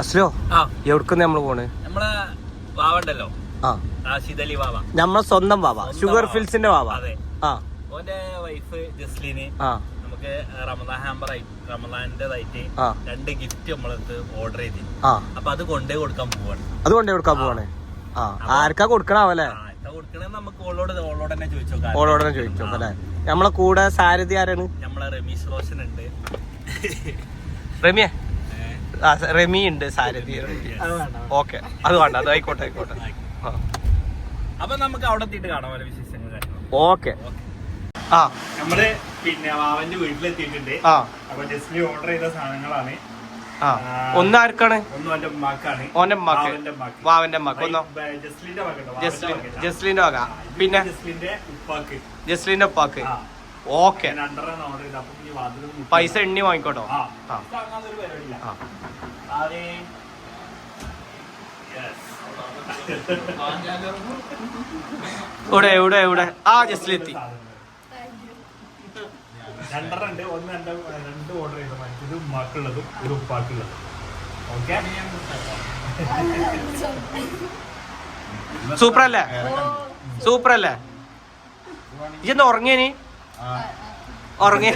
അസ്ലോ എവിടക്കുന്ന നമ്മൾ പോണ്? നമ്മളെ വാവണ്ടല്ലോ. ആ. ശീതലി വാവ. നമ്മളെ സ്വന്തം വാവ ഷുഗർ ഫിൽസിന്റെ വാവ. അതെ. ആ. ഓന്റെ വൈഫ് ജസ്ലിന് ആ. നമുക്ക് റമദാൻ ഹാമ്പർ റമദാന്റേതായിട്ട് ആ. രണ്ട് ഗിഫ്റ്റ് നമ്മളെടുത്ത് ഓർഡർ ചെയ്തി ആ. അപ്പൊ അത് കൊണ്ടേ കൊടുക്കാൻ പോവാണ്. അത് കൊണ്ടേ കൊടുക്കാൻ പോവാണ്. ആ. ആർക്കാ കൊടുക്കണാവല്ലേ? നമുക്ക് ഓളോട് ഓളോട് തന്നെ ചോദിച്ചോ ഓളോടനെ ചോദിച്ചോ അല്ലേ? നമ്മളെ കൂടെ സാരഥി ആരാണ്? നമ്മളെ റമീഷ് റോഷൻ ഉണ്ട്. റമിയെ റമി ഉണ്ട് സാരഥി ഓക്കെ അത് വേണ്ട അത് ആയിക്കോട്ടെ ആയിക്കോട്ടെ. അപ്പൊ നമുക്ക് അവിടെ എത്തിയിട്ട് കാണാം വിശേഷങ്ങൾ ഓക്കെ ആ. നമ്മൾ പിന്നെ വാവന്റെ വീട്ടിലെത്തിയിട്ടുണ്ട്. ആ. അപ്പൊ ജസ്റ്റ് ഓർഡർ ചെയ്ത സാധനങ്ങളാണ്. ആ. ഒന്ന് ആർക്കാണ്? ഓന്റെ മക്ക് വാവന്റെ മക്ക് ഒന്നോ. ജസ്ലിൻ. ജസ്ലിന്റെ വക പിന്നെ? ജസ്ലിന്റെ ഉപ്പാക്ക്. ഓക്കെ പൈസ എണ്ണി വാങ്ങിക്കോട്ടോ. ആ. പരിപാടിയില്ല. ഇവിടെ ഇവിടെ ഇവിടെ ആ ജസ്റ്റിലെത്തി എത്തി രണ്ടെണ്ണം ഉണ്ട്. ഒന്ന് രണ്ട് ഓർഡർ ചെയ്ത. മറ്റേത് ഉമ്മാക്കുള്ളതും ഒരു ഉപ്പാക്കുള്ളതും. ഓക്കെ സൂപ്പർ അല്ലേ സൂപ്പർ അല്ലേ ഇജന്ന് ഉറങ്ങിയനി ഉറങ്ങിയ?